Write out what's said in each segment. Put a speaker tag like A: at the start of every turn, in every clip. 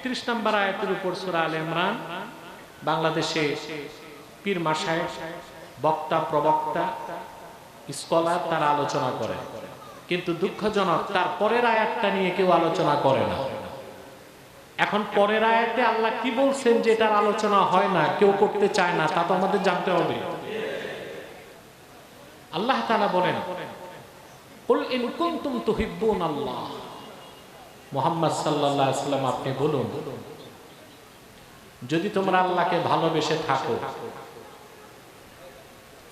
A: একত্রিশ নম্বর আয়াতের উপর সুরা আল ইমরান, বাংলাদেশে পীর মাসায় বক্তা, প্রবক্তা, স্কলার তারা আলোচনা করে। কিন্তু দুঃখজনক, তার পরের আয়াতটা নিয়ে কেউ আলোচনা করে না। এখন পরের আয়াতে আল্লাহ কি বলছেন যে এটার আলোচনা হয় না, কেউ করতে চায় না, তা তো আমাদের জানতে হবে। আল্লাহ তাআলা বলেন ইন কুনতুম তুহিব্বুন আল্লাহ মুহাম্মদ আলাইহি সাল্লাম আপনি বলুন, যদি তোমরা আল্লাহকে ভালোবেসে থাকো,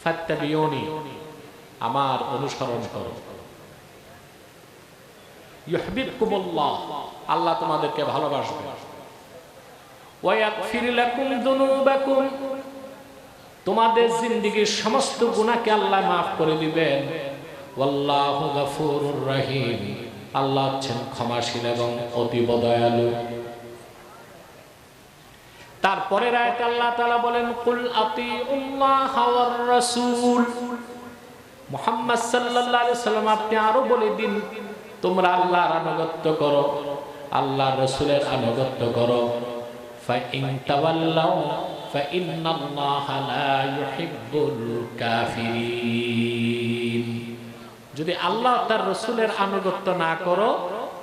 A: ফাত্তাবিউনি, আমার অনুসরণ করো। ইউহিব্বুকুমুল্লাহ, আল্লাহ তোমাদেরকে ভালোবাসবে। তোমাদের জিন্দেগীর সমস্ত গুনাহকে আল্লাহ maaf করে দিবেন। ওয়াল্লাহু গাফুরুর রহিম। আল্লাহ হচ্ছেন ক্ষমাশীল এবং অতীব দয়ালু। তারপরের আয়াতে আল্লাহ তাআলা বলেন, কুল আতিউল্লাহ ওয়ার সাল্লাল্লাহু সাল্লাম আপনি আরও বলে দিন, তোমরা আল্লাহর আনুগত্য করো, আল্লাহর রাসূলের আনুগত্য করো। তাওয়াল্লাউ, ফাইন্নাল্লাহা লা ইউহিব্বুল কাফিরিন। যদি আল্লাহ তার রসুলের আনুগত্য না করো,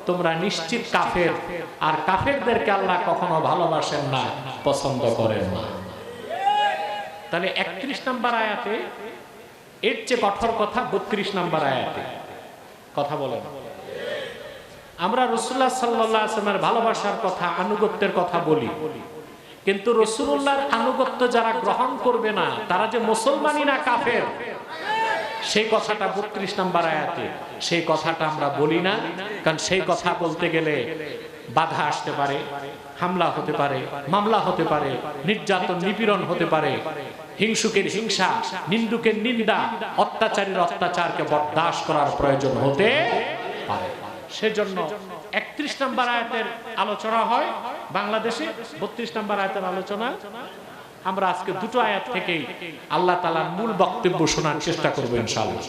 A: তোমরা নিশ্চিত কাফের। আর কাফেরদেরকে আল্লাহ কখনো ভালোবাসেন না, পছন্দ করেন না। তাহলে একত্রিশ নম্বর আয়াতে, এর চেয়ে কঠোর কথা বত্রিশ নম্বর আয়াতে। কথা বলেন। আমরা রসুল্লাহ সাল্লাহ আসলামের ভালোবাসার কথা, আনুগত্যের কথা বলি। কিন্তু রসুল্লাহর আনুগত্য যারা গ্রহণ করবে না, তারা যে মুসলমানই না কাফের সেই কথাটা বত্রিশ নাম্বার আয়াতে, সেই কথাটা আমরা বলি না, কারণ সেই কথা বলতে গেলে বাধা আসতে পারে, হামলা হতে পারে, মামলা হতে পারে, নির্যাতন, নিপীড়ন হতে পারে, হিংসুকের হিংসা, নিন্দুকের নিন্দা, অত্যাচারীর অত্যাচারকে বরদাস্ত করার প্রয়োজন হতে পারে। সেজন্য একত্রিশ নম্বর আয়াতের আলোচনা হয় বাংলাদেশে, বত্রিশ নম্বর আয়াতের আলোচনা আমরা আজকে দুটো আয়াত থেকেই আল্লাহ তালার মূল বক্তব্য শোনার চেষ্টা করব ইনশাআল্লাহ।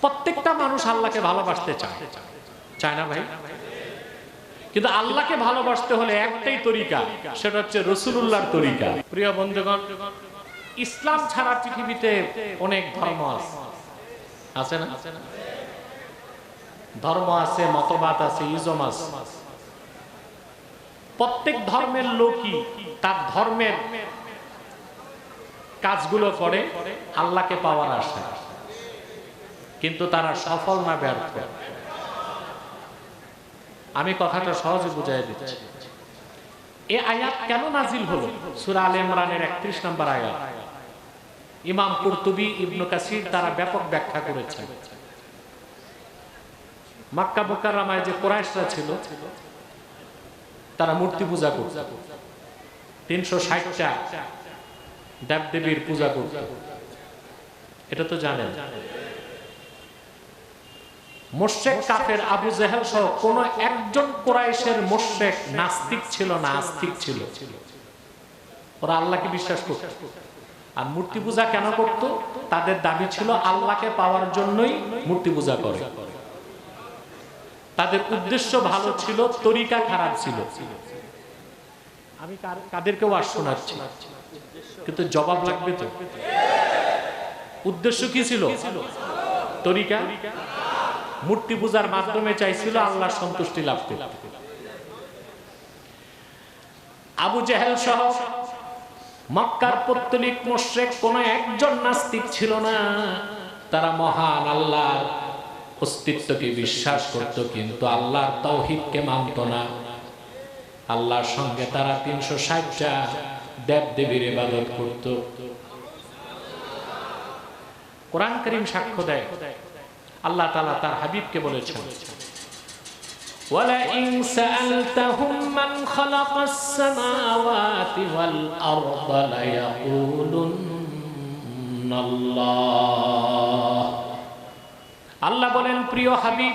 A: প্রত্যেকটা মানুষ আল্লাহকে ভালোবাসতে চায়। চায় না ভাই? কিন্তু আল্লাহকে ভালোবাসতে হলে একটাই তরিকা, সেটা হচ্ছে রসুলুল্লাহর তরিকা। প্রিয় বন্ধুগণ, ইসলাম ছাড়া পৃথিবীতে অনেক ধর্ম আছে। আছে না? ধর্ম আছে, মতবাদ আছে, ইজম আছে। প্রত্যেক ধর্মের লোকই তার ধর্মের কাজগুলো করে, আল্লাহকে পাওয়ার আশা। কিন্তু তারা সফল না ব্যর্থ। আমি কথাটা সহজে বুঝাই দিচ্ছি। এ আয়াত কেন নাজিল হলো? সুরা আল ইমরানের একত্রিশ নম্বর আয়াত। ইমাম কুরতুবি ইবনু কাসির তারা ব্যাপক ব্যাখ্যা করেছেন। মাক্কা মোকাররামায় যে কোরাইশরা ছিল তারা মূর্তি পূজা করত। তিনশো ষাটটা দেব দেবীর পূজা করত। এটা তো জানেন। একজন নাস্তিক ছিল ছিল। ওরা আল্লাহকে বিশ্বাস করত। আর মূর্তি পূজা কেন করত? তাদের দাবি ছিল আল্লাহকে পাওয়ার জন্যই মূর্তি পূজা করে। তাদের উদ্দেশ্য ভালো ছিল, তরিকা খারাপ ছিল। আমি শোনাচ্ছি। কিন্তু জবাব লাগবে তো? উদ্দেশ্য কি ছিল? তরিকা? মূর্তি পূজার মাধ্যমে চাইছিল আল্লাহ সন্তুষ্টি লাভ করতে। আবু জাহেল সহ মক্কার পত্তলিক মোশেক কোন একজন নাস্তিক ছিল না। তারা মহান আল্লাহর অস্তিত্বকে বিশ্বাস করত কিন্তু আল্লাহর তৌহিদকে মানত না আল্লাহর সঙ্গে তারা তিনশো ষাটটা দেব দেবীর ইবাদত করত কোরআন করিম সাক্ষ্য দেয় আল্লাহ তালা তার হাবিবকে বলেছেন ولئن سألتهم من خلق السماوات والأرض ليقولن الله আল্লাহ বলেন, প্রিয় হাবিব,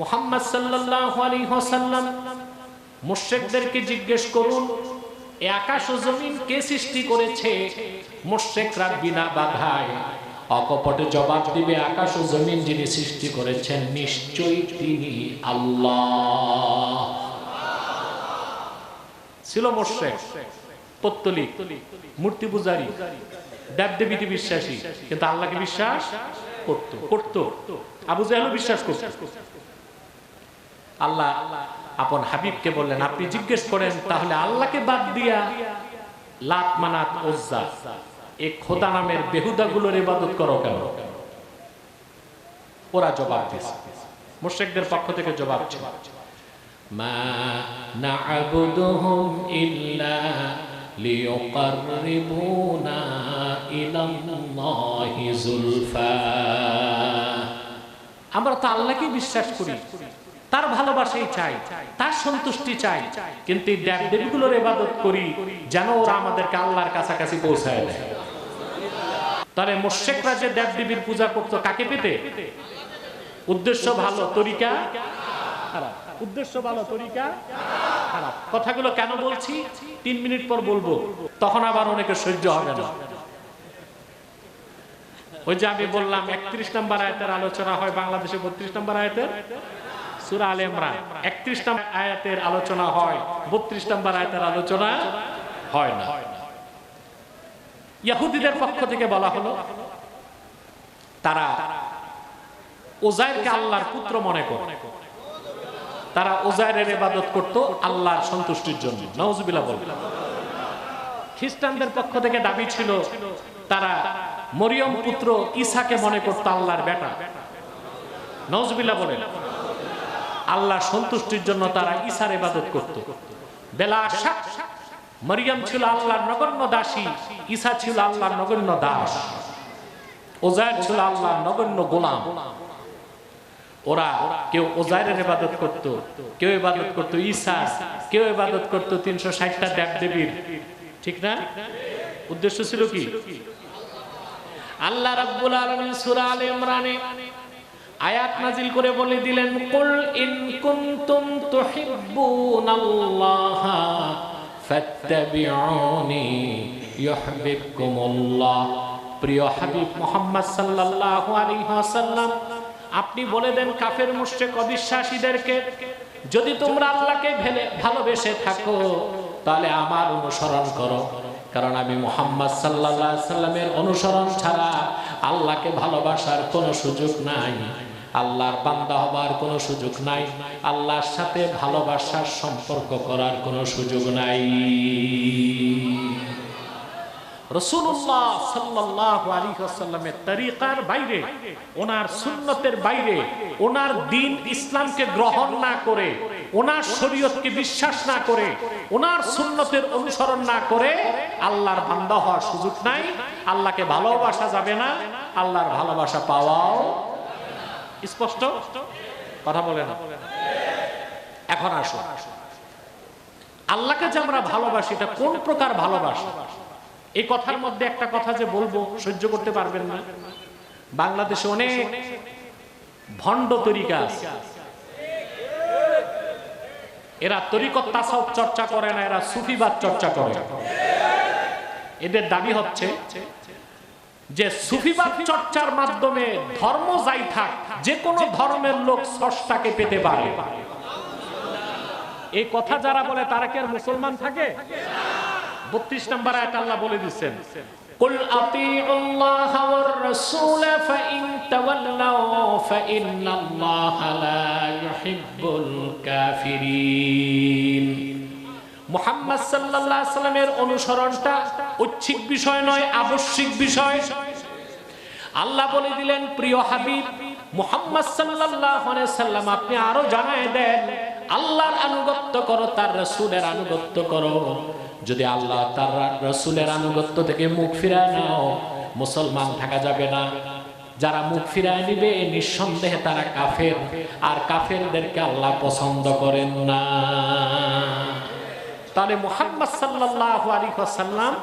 A: মুহাম্মদ সাল্লাল্লাহু আলাইহি ওয়াসাল্লাম মুশরিকদেরকে জিজ্ঞেস করুন আকাশ ও জমিন কে সৃষ্টি করেছে? মুশরিকরা, বিনা বাধায়। অকপটে জবাব দিবে, আকাশ ও জমিন যিনি সৃষ্টি করেছেন, নিশ্চয়ই তিনি আল্লাহ। ছিল মোর্শেক পত্তলিক, মূর্তি পূজারী দেবদেবীতে বিশ্বাসী, কিন্তু আল্লাহকে বিশ্বাস আবু জাহেলও বিশ্বাস করত। আল্লাহ আপন হাবিবকে বললেন, আপনি জিজ্ঞেস করেন, তাহলে আল্লাহকে বাদ দিয়া লাত মানাত ওজ্জা এই খোদা নামের ইবাদত করো কেন? ওরা জবাব দিয়েছে। মুশরিকদের পক্ষ থেকে জবাব ছিল, মা না'বুদুহুম ইল্লা যুলফা আমরা তো আল্লাহকে বিশ্বাস করি। তার ভালোবাসাই চাই, তার সন্তুষ্টি চাই। কিন্তু দেব ইবাদত করি যেন ওরা আমাদেরকে আল্লাহর কাছাকাছি পৌঁছায় দেয়। তাহলে মোশেকরা যে দেব দেবীর পূজা করতো, কাকে পেতে? উদ্দেশ্য ভালো, তরিকা? উদ্দেশ্য ভালো, তরিকা? কথাগুলো কেন বলছি? তিন মিনিট পর বলব, তখন আবার অনেকে সহ্য হবে না। ওই যে আমি বললাম, একত্রিশ নম্বর আয়াতের আলোচনা হয় বাংলাদেশে, বত্রিশ নম্বর আয়াতের সুরা আল ইমরান। একত্রিশ নম্বর আয়াতের আলোচনা হয়, বত্রিশ নম্বর আয়াতের আলোচনা হয় না। ইয়াহুদিদের পক্ষ থেকে বলা হলো, তারা ওজাইরকে আল্লাহর পুত্র মনে করে। তারা ওজাইরের ইবাদত করত আল্লাহর সন্তুষ্টির জন্য। নওয়াজবিল্লাহ বলবে। খ্রিস্টানদের পক্ষ থেকে দাবি ছিল, তারা মরিয়ম পুত্র ঈসাকে মনে করত আল্লাহর বেটা। নওয়াজবিল্লাহ বলেন, আল্লাহ সন্তুষ্টির জন্য তারা ঈসার ইবাদত করত। বেলা মরিয়ম ছিল আল্লাহর নগণ্য দাসী ঈসা ছিল আল্লাহর নগণ্য দাস ওজায়ের ছিল আল্লাহর নগণ্য গোলাম। ওরা কেউ ওজায়ের ইবাদত করত, কেউ ইবাদত করত ঈসা কেউ ইবাদত করত তিনশো ষাটটা দেব দেবীর ঠিক না? উদ্দেশ্য ছিল কি? আল্লাহ রাব্বুল আলামিন সূরা আলে ইমরানে আয়াত নাজিল করে বলে দিলেন, কুল ইন কুনতুম তুহিব্বুনাল্লাহ ফাত্তাবিউনি ইউহিব্বুকুমুল্লাহ। প্রিয় হাবিব মুহাম্মদ সাল্লাল্লাহু আলাইহি ওয়াসাল্লাম, আপনি বলে দেন কাফের মুশরিক অবিশ্বাসীদেরকে, যদি তোমরা আল্লাহকে ভেলে, ভালোবেসে থাকো, তাহলে আমার অনুসরণ করো। কারণ আমি মোহাম্মদ সাল্লাহ সাল্লামের অনুসরণ ছাড়া আল্লাহকে ভালোবাসার কোনো সুযোগ নাই। আল্লাহর বান্দা হবার কোনো সুযোগ নাই। আল্লাহর সাথে ভালোবাসার সম্পর্ক করার কোনো সুযোগ নাই। রসুল্লাহ সাল্লাহ আলী তরিকার বাইরে, ওনার সুন্নতের বাইরে, ওনার দিন ইসলামকে গ্রহণ না করে, ওনার শরীয়তকে বিশ্বাস না করে, ওনার সুন্নতের অনুসরণ না করে আল্লাহর বান্দা হওয়ার সুযোগ নাই, আল্লাহকে ভালোবাসা যাবে না, আল্লাহর ভালোবাসা পাওয়াও স্পষ্ট? কথা বলে না। এখন আসো আল্লাহকে যে আমরা ভালোবাসি, এটা কোন প্রকার ভালোবাসা? এই কথার মধ্যে একটা কথা যে বলব, সহ্য করতে পারবেন না। বাংলাদেশে অনেক ভণ্ড তরিকা এরা তরিকত তাসাউফ চর্চা করে না, এরা সুফিবাদ চর্চা করে। এদের দাবি হচ্ছে যে সুফিবাদ চর্চার মাধ্যমে ধর্ম যাই থাক, যে কোনো ধর্মের লোক স্রষ্টাকে পেতে পারে। এই কথা যারা বলে, তারা কি আর মুসলমান থাকে? বত্রিশ নম্বর আয়াত আল্লাহ বলে দিচ্ছেন قل أطيعوا الله والرسول فإن تولوا فإن الله لا يحب الكافرين মুহাম্মদ সাল্লাল্লাহু আলাইহি সাল্লামের অনুসরণটা ঐচ্ছিক বিষয় নয় আবশ্যিক বিষয় আল্লাহ বলে দিলেন প্রিয় হাবিব মুহাম্মদ সাল্লাল্লাহু আলাইহি সাল্লাম আপনি আরো জানায় দেন আল্লাহর আনুগত্য করো, তার রাসূলের আনুগত্য করো। যদি আল্লাহ তার রসুলের আনুগত্য থেকে মুখ ফিরায় নাও, মুসলমান থাকা যাবে না। যারা মুখ ফিরায় নিবে, নিঃসন্দেহে তারা কাফের। আর কাফেরদেরকে আল্লাহ পছন্দ করেন না। তাহলে মোহাম্মদ সাল্লাহ আলী সাল্লাম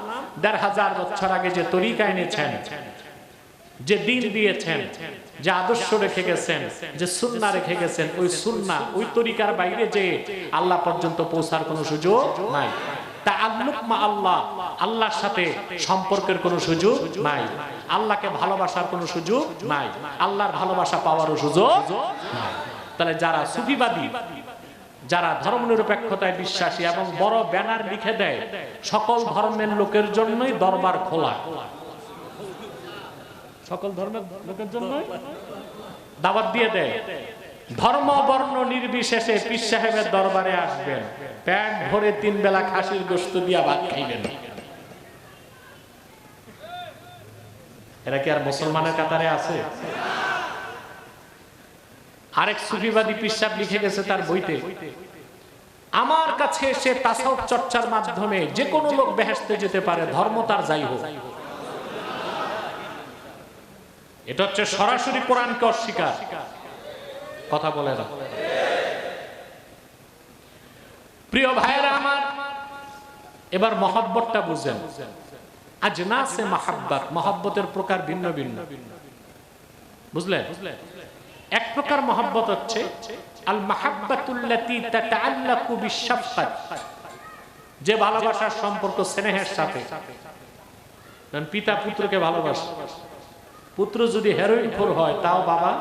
A: দেড় হাজার বছর আগে যে তরিকা এনেছেন যে দিন দিয়েছেন, যে আদর্শ রেখে গেছেন, যে সুন্না রেখে গেছেন, ওই সুন্না, ওই তরিকার বাইরে যে আল্লাহ পর্যন্ত পৌঁছার কোনো সুযোগ নাই। আল্লাহ, আল্লাহর সাথে সম্পর্কের সুযোগ নাই। আল্লাহকে ভালোবাসার সুযোগ নাই। আল্লাহর ভালোবাসা পাওয়ারও সুযোগ নাই। তাহলে যারা সুফিবাদী, যারা ধর্মনিরপেক্ষতায় বিশ্বাসী এবং বড় ব্যানার লিখে দেয়, সকল ধর্মের লোকের জন্যই দরবার খোলা। সকল ধর্মের লোকের জন্যই? দাওয়াত দিয়ে দেয় ধর্ম, বর্ণ নির্বিশেষে পীর সাহেবের দরবারে আসবেন। প্যাট ভরে তিন বেলা খাসির গোস্ত দিয়া ভাত খাইবেন। এরা কি আর মুসলমানের কাতারে আছে? আরেক সুফিবাদী পিসাব লিখে গেছে তার বইতে, আমার কাছে এসে তাসাউফ চর্চার মাধ্যমে যে কোনো লোক বেহেস্তে যেতে পারে, ধর্ম তার যাই হোক। এটা হচ্ছে সরাসরি কোরআনকে অস্বীকার। কথা বলে না প্রিয় ভাইয়েরা আমার, এবার মহাব্বতটা বুঝেন। আজ না সে মাহাব্বাত, মহাব্বতের প্রকার ভিন্ন ভিন্ন। বুঝলেন? এক প্রকার মহাব্বত হচ্ছে, আল মাহাব্বাতুল্লাতি তাতাআল্লাকু বিশাফকাত যে ভালোবাসার সম্পর্ক, স্নেহের সাথে। পিতা পুত্রকে ভালোবাসে। পুত্র যদি হেরোইন খোর হয়, তাও বাবা?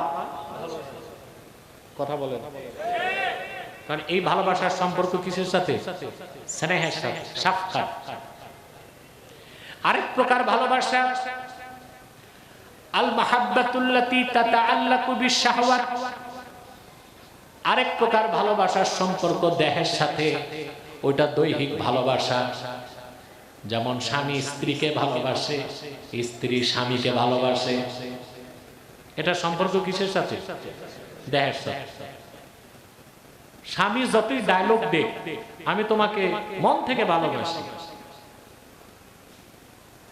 A: কথা বলেন। কারণ এই ভালোবাসার সম্পর্ক কিসের সাথে? স্নেহের সাথে, সাক্ষাৎ। আরেক প্রকার ভালোবাসা আল মাহাব্বাতুল্লাতি তাতাআল্লাকু বিশাহওয়াত আরেক প্রকার ভালোবাসার সম্পর্ক দেহের সাথে, ওইটা দৈহিক ভালোবাসা। যেমন স্বামী স্ত্রীকে ভালোবাসে, স্ত্রী স্বামীকে ভালোবাসে। এটা সম্পর্ক কিসের সাথে? দেহের সাথে। স্বামী যতই ডায়লগ দেখ, আমি তোমাকে মন থেকে ভালোবাসি।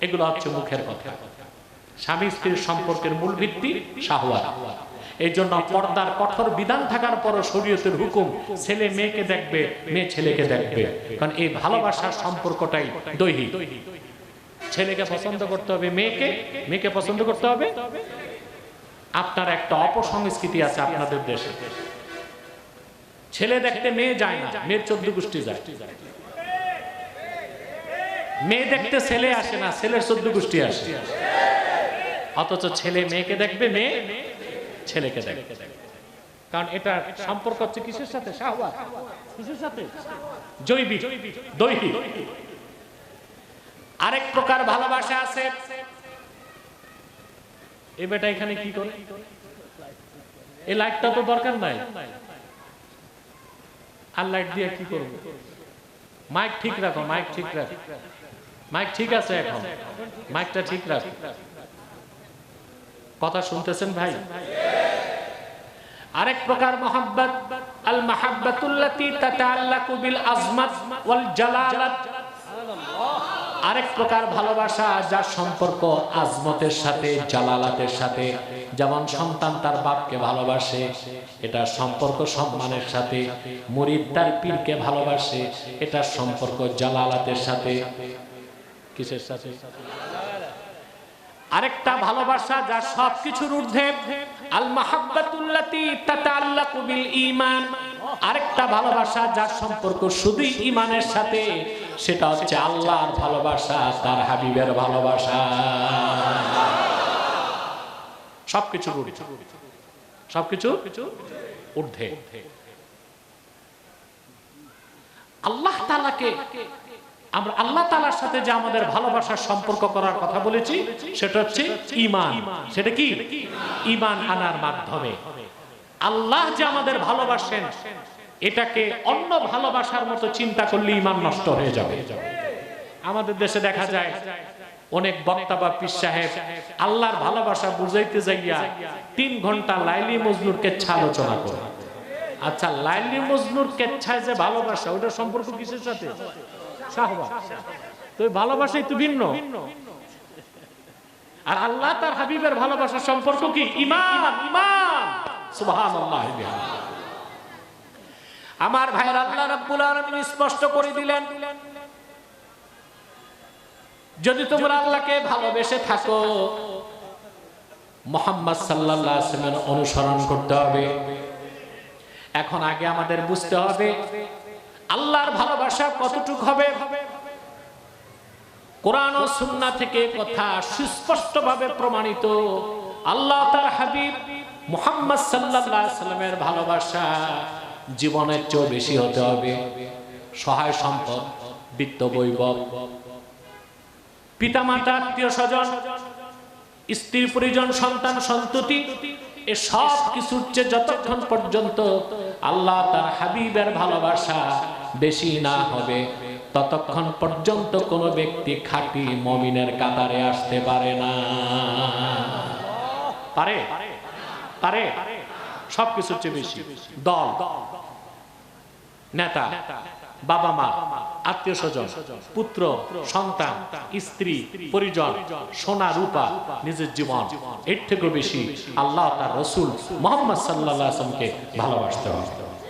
A: এগুলো হচ্ছে মুখের কথা। স্বামী স্ত্রীর সম্পর্কের মূল ভিত্তি শাহওয়াত এই জন্য পর্দার কঠোর বিধান থাকার পরও শরীয়তের হুকুম, ছেলে মেয়েকে দেখবে, মেয়ে ছেলেকে দেখবে। কারণ এই ভালোবাসার সম্পর্কটাই দৈহিক। ছেলেকে পছন্দ করতে হবে মেয়েকে মেয়েকে পছন্দ করতে হবে? আপনার একটা অপসংস্কৃতি আছে আপনাদের দেশে। ছেলে দেখতে মেয়ে যায় না, মেয়ের চোদ্দ গোষ্ঠী যায়। মেয়ে দেখতে ছেলে আসে না, ছেলের চোদ্দ গোষ্ঠী আসে। অথচ ছেলে মেয়েকে দেখবে মেয়ে ছেলেকে দেখবে কারণ এটা সম্পর্ক হচ্ছে কিসের সাথে? কিসের সাথে? জৈবিক, দৈহিক। আরেক প্রকার ভালোবাসা আছে। এ বেটা এখানে কি করে? এই লাইটটা তো দরকার নাই। আর লাইট দিয়ে কি করব? মাইক ঠিক রাখো, মাইক ঠিক রাখো। মাইক ঠিক আছে এখন। মাইকটা ঠিক রাখ। কথা শুনতেছেন ভাই? আরেক প্রকার মোহাব্বত আল মাহাব্বাতুল্লাতি তাতাআল্লাকু বিল আজমাত ওয়াল জালালাত আরেক প্রকার ভালোবাসা যার সম্পর্ক আজমতের সাথে, জালালাতের সাথে। যেমন সন্তান তার বাপকে ভালোবাসে, এটা সম্পর্ক সম্মানের সাথে। মুরিদ তার পীরকে ভালোবাসে, এটা সম্পর্ক জালালাতের সাথে। কিসের সাথে? আরেকটা ভালোবাসা যা সবকিছুর ঊর্ধ্বে। আল মাহাব্বাতুল্লাতি তাতাআল্লাকু বিল ঈমান। আরেকটা ভালোবাসা যার সম্পর্ক শুধু ঈমানের সাথে, সেটা হচ্ছে আল্লাহর ভালোবাসা, তার হাবিবের ভালোবাসা। সবকিছুর ঊর্ধ্বে। সবকিছু ঊর্ধ্বে। আল্লাহ তাআলাকে আমরা আল্লাহ তালার সাথে যে আমাদের ভালোবাসার সম্পর্ক করার কথা বলেছি, সেটা হচ্ছে ইমান সেটা কি? ইমান আনার মাধ্যমে। আল্লাহ যে আমাদের ভালোবাসেন, এটাকে অন্য ভালোবাসার মতো চিন্তা করলে ইমান নষ্ট হয়ে যাবে। আমাদের দেশে দেখা যায়, অনেক বক্তা বা পীর সাহেব আল্লাহর ভালোবাসা বুঝাইতে যাইয়া তিন ঘণ্টা লাইলি মজনুর কেচ্ছা আলোচনা করে। আচ্ছা লাইলি মজনুর কেচ্ছায় যে ভালোবাসা, ওটার সম্পর্ক কিসের সাথে? তো ভালোবাসাই তো ভিন্ন। আর আল্লাহ তার হাবিবের ভালোবাসার সম্পর্ক কি? আমার ভাইয়ের আল্লাহ রাব্বুল আলামিন স্পষ্ট করে দিলেন, যদি তোমরা আল্লাহকে ভালোবেসে থাকো, মোহাম্মদ সাল্লাল্লাহু আলাইহি অনুসরণ করতে হবে। এখন আগে আমাদের বুঝতে হবে আল্লাহর ভালোবাসা কতটুক হবে? কোরআন ও সুন্না থেকে কথা সুস্পষ্ট ভাবে প্রমাণিত। আল্লাহ তার হাবিব মুহাম্মদ আলাইহি সাল্লামের ভালোবাসা জীবনের চেয়েও বেশি হতে হবে। সহায় সম্পদ, বিত্ত বৈভব। পিতামাতা, আত্মীয় স্বজন, স্ত্রী, পরিজন, সন্তান, সন্ততি, এ সব কিছুর চেয়ে যতক্ষণ পর্যন্ত আল্লাহ তার হাবিবের ভালোবাসা বেশি না হবে। ততক্ষণ পর্যন্ত কোনো ব্যক্তি খাঁটি মমিনের কাতারে আসতে পারে না। পারে? পারে? সব কিছুর চেয়ে বেশি। দল। নেতা। বাবা মা, আত্মীয় স্বজন, পুত্র, সন্তান, স্ত্রী, পরিজন, সোনা, রূপা, নিজের জীবন। এর থেকেও বেশি আল্লাহ তার রসুল মোহাম্মদ সাল্লাহ আসলামকে ভালোবাসতে হবে।